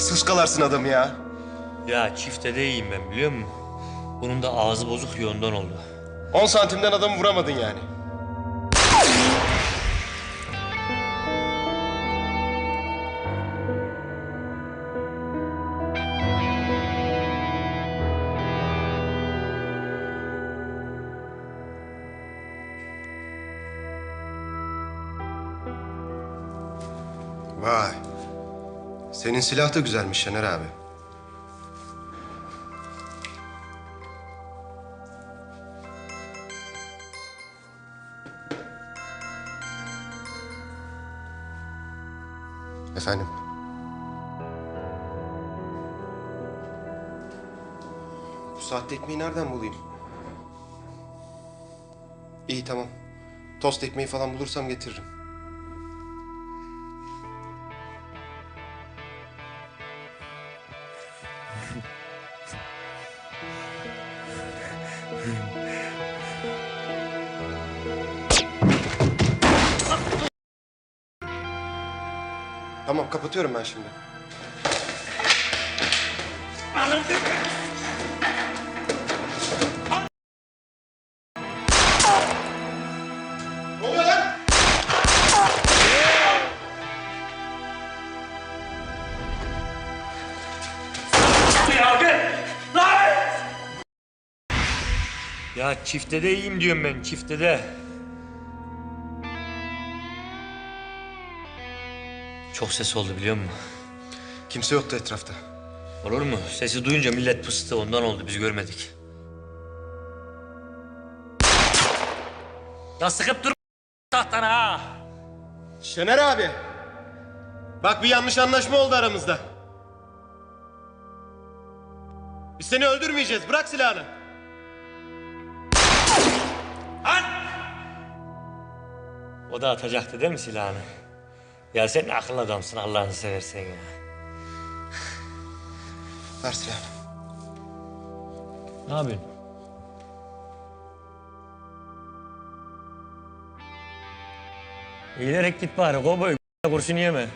Nasıl ıskalarsın adamı ya? Ya çifte de iyiyim ben biliyor musun? Bunun da ağzı bozuk ya ondan oldu. 10 santimden adamı vuramadın yani. Vay. Senin silah da güzelmiş Şener abi. Efendim? Bu saatte ekmeği nereden bulayım? İyi tamam. Tost ekmeği falan bulursam getiririm. Tamam kapatıyorum ben şimdi. Ne Ya çifte de iyiyim diyorum ben çifte de. Çok ses oldu biliyor musun? Kimse yoktu etrafta. Olur mu? Sesi duyunca millet pıstı ondan oldu biz görmedik. Ya sıkıp dur tahtana ha. Şener abi. Bak bir yanlış anlaşma oldu aramızda. Biz seni öldürmeyeceğiz. Bırak silahını. O da atacaktı değil mi silahını? Ya sen ne akıllı adamsın Allah'ını seversen ya. Ver silahını. Ne yapıyorsun? Eğilerek git bari kovboy kurşun yeme.